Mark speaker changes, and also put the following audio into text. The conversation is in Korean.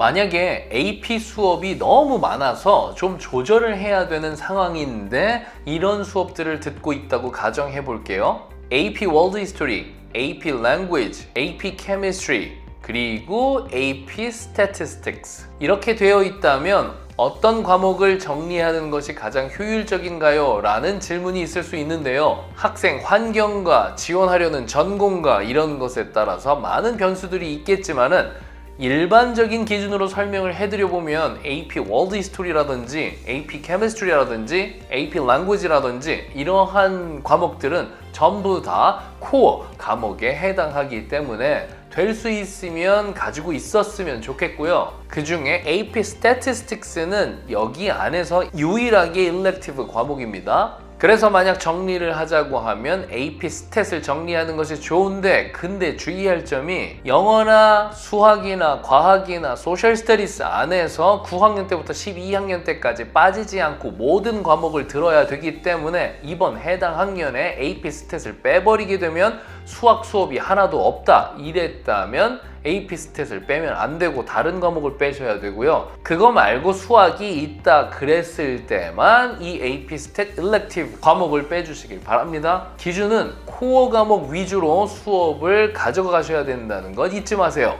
Speaker 1: 만약에 AP 수업이 너무 많아서 좀 조절을 해야 되는 상황인데 이런 수업들을 듣고 있다고 가정해 볼게요. AP World History, AP Language, AP Chemistry, 그리고 AP Statistics. 이렇게 되어 있다면 어떤 과목을 정리하는 것이 가장 효율적인가요? 라는 질문이 있을 수 있는데요. 학생 환경과 지원하려는 전공과 이런 것에 따라서 많은 변수들이 있겠지만은 일반적인 기준으로 설명을 해드려 보면 AP World History라든지 AP Chemistry라든지 AP Language라든지 이러한 과목들은 전부 다 코어 과목에 해당하기 때문에 될 수 있으면 가지고 있었으면 좋겠고요. 그 중에 AP Statistics는 여기 안에서 유일하게 일렉티브 과목입니다. 그래서 만약 정리를 하자고 하면 AP 스탯을 정리하는 것이 좋은데 근데 주의할 점이 영어나 수학이나 과학이나 소셜 스터디스 안에서 9학년 때부터 12학년 때까지 빠지지 않고 모든 과목을 들어야 되기 때문에 이번 해당 학년에 AP 스탯을 빼버리게 되면 수학 수업이 하나도 없다 이랬다면 AP 스탯을 빼면 안 되고 다른 과목을 빼셔야 되고요. 그거 말고 수학이 있다 그랬을 때만 이 AP 스탯 일렉티브 과목을 빼주시길 바랍니다. 기준은 코어 과목 위주로 수업을 가져가셔야 된다는 것 잊지 마세요.